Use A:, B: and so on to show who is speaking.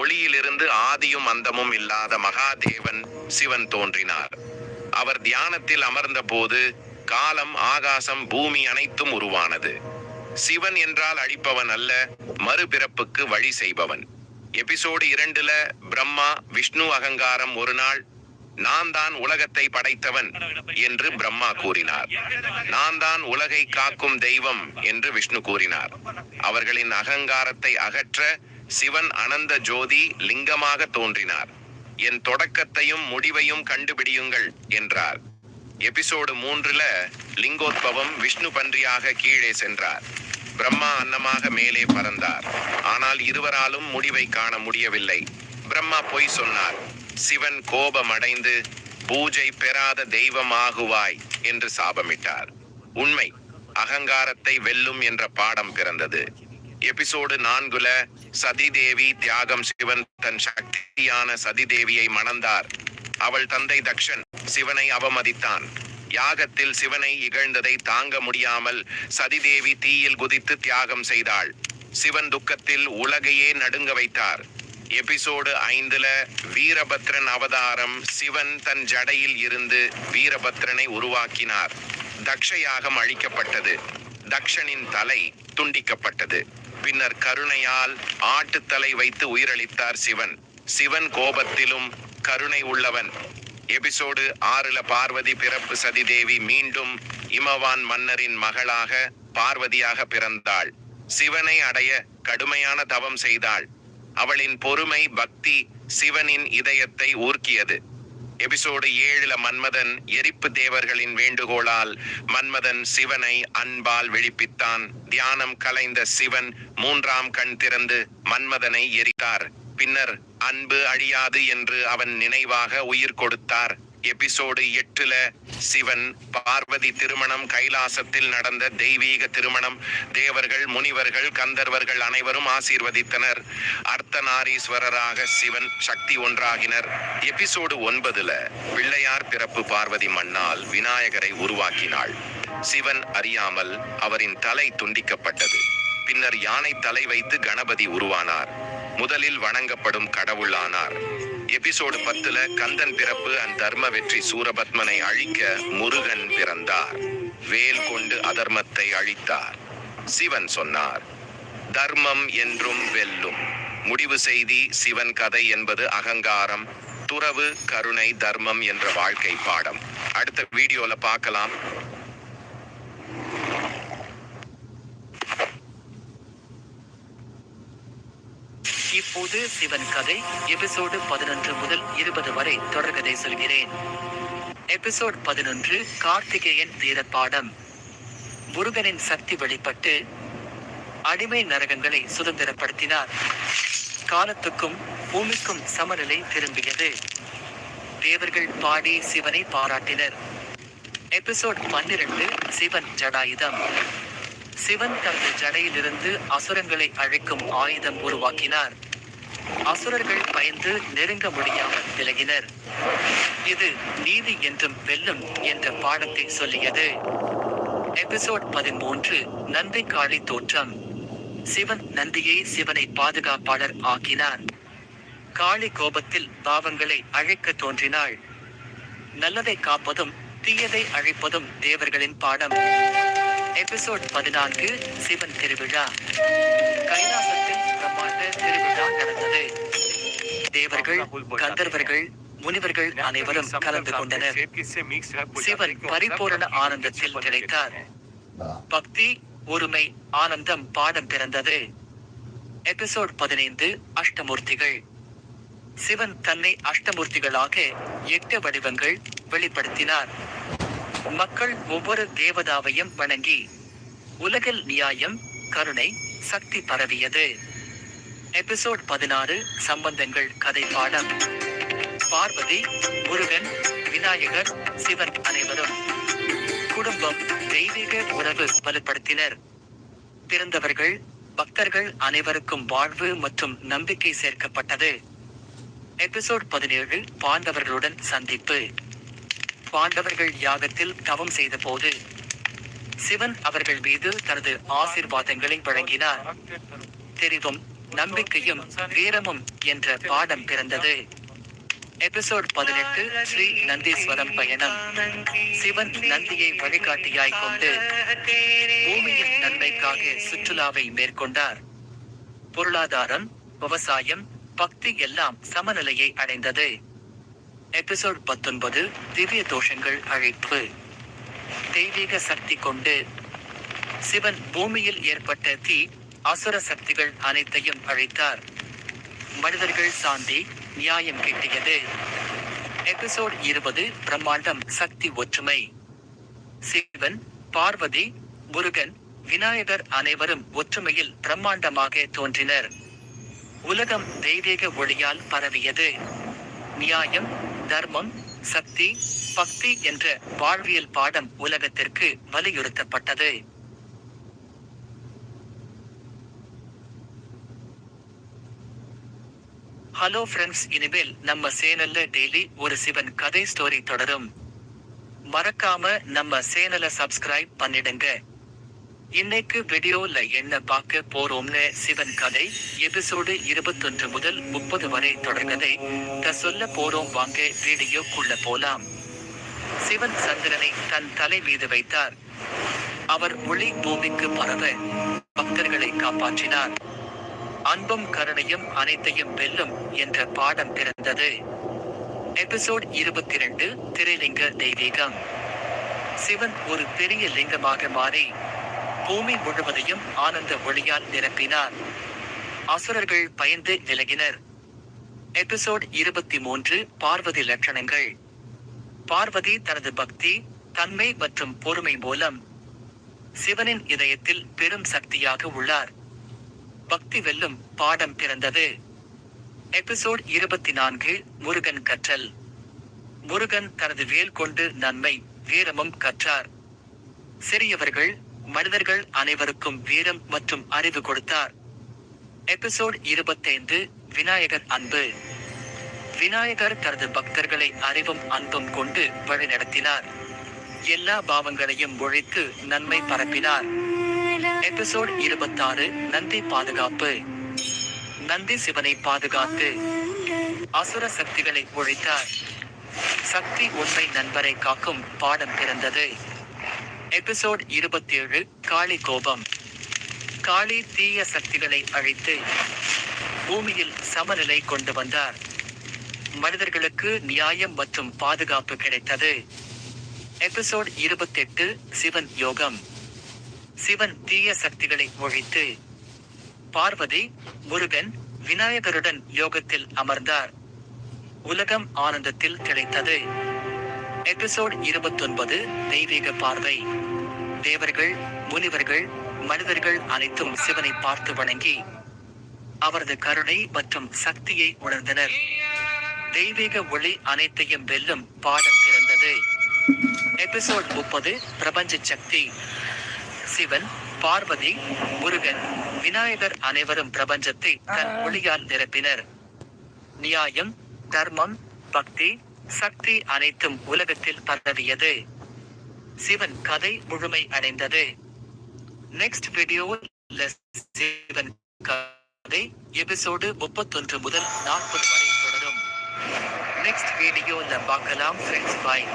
A: ஒளியிலிருந்து ஆதியும் அந்தமும் இல்லாத மகாதேவன் சிவன் தோன்றினார். அவர் தியானத்தில் அமர்ந்தபோது காலம் ஆகாசம் பூமி அனைத்தும் உருவானது. சிவன் என்றால் அழிப்பவன் அல்ல மறுபிறப்புக்கு வழி செய்பவன். எபிசோடு இரண்டுல பிரம்மா விஷ்ணு அகங்காரம் ஒரு நாள் நான் தான் உலகத்தை படைத்தவன் என்று பிரம்மா கூறினார். நான் தான் உலகை காக்கும் தெய்வம் என்று விஷ்ணு கூறினார். அவர்களின் அகங்காரத்தை அகற்ற சிவன் அனந்த ஜோதி லிங்கமாக தோன்றினார். என் தொடக்கத்தையும் முடிவையும் கண்டுபிடியுங்கள் என்றார். எபிசோடு மூன்றுல லிங்கோத்பவம் விஷ்ணு பன்றியாக கீழே சென்றார். பிரம்மா அன்னமாக மேலே பறந்தார். ஆனால் இருவராலும் முடிவை காண முடியவில்லை. பிரம்மா பொய் சொன்னார். சிவன் கோபமடைந்து பூஜை பெறாத தெய்வம் ஆகுவாய் என்று சாபமிட்டார். உண்மை அகங்காரத்தை வெல்லும் என்ற பாடம் பிறந்தது. எபிசோடு நான்குல சதிதேவி தியாகம் சிவன் தன் சக்தியான சதிதேவியை மணந்தார். அவள் தந்தை தக்ஷன் சிவனை அவமதித்தான். யாகத்தில் சிவனை இகழ்ந்ததை தாங்க முடியாமல் சதிதேவி தீயில் குதித்து தியாகம் செய்தாள். சிவன் துக்கத்தில் உலகையே நடுங்க வைத்தார். எபிசோடு ஐந்துல வீரபத்ரன் அவதாரம் சிவன் தன் ஜடையில் இருந்து வீரபத்ரனை உருவாக்கினார். தக்ஷ யாகம் அழிக்கப்பட்டது. தக்ஷனின் தலை துண்டிக்கப்பட்டது. பின்னர் கருணையால் ஆட்டுத்தலை வைத்து உயிரளித்தார் சிவன். சிவன் கோபத்திலும் கருணை உள்ளவன். எபிசோடு ஆறுல பார்வதி பிறப்பு சதிதேவி மீண்டும் இமவான் மன்னரின் மகளாக பார்வதியாக பிறந்தாள். சிவனை அடைய கடுமையான தவம் செய்தாள். அவளின் பொறுமை பக்தி சிவனின் இதயத்தை ஊர்க்கியது. எபிசோடு ஏழுல மன்மதன் எரிப்பு தேவர்களின் வேண்டுகோளால் மன்மதன் சிவனை அன்பால் விழிப்பித்தான். தியானம் கலைந்த சிவன் மூன்றாம் கண் திறந்து மன்மதனை எரித்தார். பின்னர் அன்பு அழியாது என்று அவன் நினைவாக உயிர் கொடுத்தார். எபிசோடு எட்டுல சிவன் பார்வதி திருமணம் கைலாசத்தில் நடந்த தெய்வீக திருமணம் தேவர்கள் முனிவர்கள் கந்தர்வர்கள் அனைவரும் ஆசீர்வதித்தனர். அர்த்தநாரீஸ்வரராக சிவன் சக்தி ஒன்றாகினர். எபிசோடு ஒன்பதுல பிள்ளையார் பிறப்பு பார்வதி மண்ணால் விநாயகரை உருவாக்கினாள். சிவன் அறியாமல் அவரின் தலை துண்டிக்கப்பட்டது. பின்னர் யானை தலை வைத்து கணபதி உருவானார். முதலில் வணங்கப்படும் கடவுளானார் எபிசோடு பத்துல கந்தன் பிறப்பு அண்ட் தர்ம வெற்றி சூரபத்மனை அழிக்க முருகன் பிறந்தார். வேல் கொண்டு அதர்மத்தை அழித்தார். சிவன் சொன்னார் தர்மம் என்றும் வெல்லும். முடிவு செய்தி சிவன் கதை என்பது அகங்காரம். துறவு கருணை தர்மம் என்ற வாழ்க்கை பாடம். அடுத்த வீடியோல பார்க்கலாம்.
B: புது சிவன் கதை எபிசோடு பதினொன்று முதல் இருபது வரை தொடர்கதை சொல்கிறேன். எபிசோட் பதினொன்று கார்த்திகேயன் வீரப்பாடம் முருகனின் சக்தி வெளிப்பட்டு அடிமை நரகங்களை சுதந்திரப்படுத்தினார். காலத்துக்கும் பூமிக்கும் சமநிலை திரும்பியது. தேவர்கள் பாடி சிவனை பாராட்டினர். எபிசோட் பன்னிரண்டு சிவன் ஜடாயுதம். சிவன் தனது ஜடையிலிருந்து அசுரங்களை அழைக்கும் ஆயுதம் உருவாக்கினார். அசுரர்கள் பயந்து நெருங்க முடியாமல் விலகினர். இது நீதி என்றும் வெல்லும் என்ற பாடத்தை சொல்லியது. எபிசோட் பதிமூன்று நந்தி காளி தோற்றம். சிவன் நந்தியை சிவனை பாதுகாப்பாளர் ஆக்கினார். காளி கோபத்தில் பாவங்களை அழைக்க தோன்றினாள். நல்லதை காப்பதும் தீயதை அழைப்பதும் தேவர்களின் பாடம். எபிசோட் பதினான்கு சிவன் திருவிழா. கைலாசத்தில் திருவிழா நடந்தது. தேவர்கள் கந்தர்வர்கள் முனிவர்கள் அனைவரும் கலந்து கொண்டனர். சிவன் பரிபூரண ஆனந்தத்தில் கிடைத்தார் பக்தி ஒருமை ஆனந்தம் பாடம் பிறந்தது. எபிசோட் பதினைந்து அஷ்டமூர்த்திகள். சிவன் தன்னை அஷ்டமூர்த்திகளாக எட்டு வடிவங்கள் வெளிப்படுத்தினார். மக்கள் ஒவ்வொரு தேவதாவையும் வணங்கி உலகில் நியாயம் கருணை சக்தி பரவியது. எபிசோட் பதினாறு சம்பந்தங்கள் கதை பாடம். பார்வதி முருகன் விநாயகர் சிவன் அனைவரும். குடும்பம் தெய்வீக உறவு வலுப்படுத்தினர். பிறந்தவர்கள் பக்தர்கள் அனைவருக்கும் வாழ்வு மற்றும் நம்பிக்கை சேர்க்கப்பட்டது. எபிசோட் பதினேழு பாண்டவர்களுடன் சந்திப்பு. பாண்டவர்கள் யாகத்தில் தவம் செய்த போது சிவன் அவர்கள் மீது தனது ஆசிர்வாதங்களை வழங்கினார். தெரிவும் நம்பிக்கையும் வீரமும் என்ற பாடம் பிறந்தது. எபிசோட் பதினெட்டு ஸ்ரீ நந்தீஸ்வரம் பயணம். சிவன் நந்தியை வழிகாட்டியாய் கொண்டு பூமியின் நன்மைக்காக சுற்றுலாவை மேற்கொண்டார். பொருளாதாரம் விவசாயம் பக்தி எல்லாம் சமநிலையை அடைந்தது. எபிசோட் பத்தொன்பது திவ்ய தோஷங்கள் அழைப்பு. தெய்வீக சக்தி கொண்டு சிவன் பூமியில் ஏற்பட்ட தீ அசுர சக்திகள் அனைத்தையும் அழைத்தார். மனிதர்கள் சாந்தி நியாயம் கிட்டியது. எபிசோட் இருபது பிரம்மாண்டம் சக்தி ஒற்றுமை. சிவன் பார்வதி முருகன் விநாயகர் அனைவரும் ஒற்றுமையில் பிரம்மாண்டமாக தோன்றினர். உலகம் தெய்வீக ஒளியால் பரவியது. நியாயம் தர்மம் சக்தி பக்தி என்ற வாழ்வியல் பாடம் உலகத்திற்கு வலியுறுத்தப்பட்டது. ஹலோ ஃப்ரெண்ட்ஸ் இனிமேல் நம்ம சேனல்ல டெய்லி ஒரு சிவன் கதை ஸ்டோரி தொடரும். மறக்காம நம்ம சேனலை சப்ஸ்கிரைப் பண்ணிடுங்க. இன்னைக்கு வீடியோல என்ன பார்க்க போறோம்னு சிவன் கதை எபிசோடு இருபத்தொன்று முதல் முப்பது வரை தொடர்கதை. த சொல்ல போறோம் வாங்க வீடியோக்குள்ள போலாம். சிவன் சந்திரனை தன் தலை மீது வைத்தார். அவர் ஒளி பூமிக்கு பரவ பக்தர்களை காப்பாற்றினார். அன்பும் கருணையும் அனைத்தையும் வெல்லும் என்ற பாடம் பிறந்தது. எபிசோட் இருபத்தி ரெண்டு திரைலிங்க தெய்வீகம். சிவன் ஒரு பெரிய லிங்கமாக மாறி பூமி முழுவதையும் ஆனந்த ஒளியால் நிரப்பினார். அசுரர்கள் பயந்து விலகினர் எபிசோட் இருபத்தி மூன்று பார்வதி லட்சணங்கள். பார்வதி தனது பக்தி தன்மை மற்றும் பொறுமை மூலம் சிவனின் இதயத்தில் பெரும் சக்தியாக உள்ளார். பக்தி வெல்லும் பாடம் பிறந்தது. எபிசோட் இருபத்தி நான்கு முருகன் கற்றல். முருகன் தனது வேல் கொண்டு நன்மை வீரமும் கற்றார். சிறியவர்கள் மனிதர்கள் அனைவருக்கும் வீரம் மற்றும் அறிவு கொடுத்தார். எபிசோட் இருபத்தைந்து விநாயகர் அன்பு. விநாயகர் தனது பக்தர்களை அறிவும் அன்பும் கொண்டு வழிநடத்தினார். எல்லா பாவங்களையும் ஒழித்து நன்மை பரப்பினார். எபிசோட் இருபத்தாறு நந்தி பாதுகாப்பு. நந்தி சிவனை பாதுகாத்து. அசுர சக்திகளை ஒழித்தார். சக்தி உண்மை நண்பரை காக்கும் பாடம் பிறந்தது. எபிசோட் இருபத்தேழு காளி கோபம். காளி தீய சக்திகளை அழித்து பூமியில் சமநிலை கொண்டு வந்தார். மனிதர்களுக்கு நியாயம் மற்றும் பாதுகாப்பு கிடைத்தது. எபிசோட் இருபத்தெட்டு சிவன் யோகம். சிவன் தீய சக்திகளை ஒழித்து பார்வதி முருகன் விநாயகருடன் யோகத்தில் அமர்ந்தார். உலகம் ஆனந்தத்தில் திளைத்தது. எபிசோட் இருபத்தொன்பது தெய்வீக பார்வை. தேவர்கள் முனிவர்கள் மனிதர்கள் அனைத்தும் சிவனை பார்த்து வணங்கி அவரது கருணை மற்றும் சக்தியை உணர்ந்தனர். தெய்வீக ஒளி அனைத்தையும் வெல்லும் பாடம் பிறந்தது. எபிசோட் முப்பது பிரபஞ்ச சக்தி. சிவன் பார்வதி முருகன் விநாயகர் அனைவரும் பிரபஞ்சத்தை தன் ஒளியால் நிரப்பினர். நியாயம் தர்மம் பக்தி சக்தி அனைத்தும் உலகத்தில் பரவியது. சிவன் கதை முழுமை அடைந்தது. நெக்ஸ்ட் வீடியோ சிவன் கதை எபிசோடு முப்பத்தொன்று முதல் நாற்பது வரை தொடரும். நெக்ஸ்ட் வீடியோல பார்க்கலாம் ஃப்ரெண்ட்ஸ் பாய்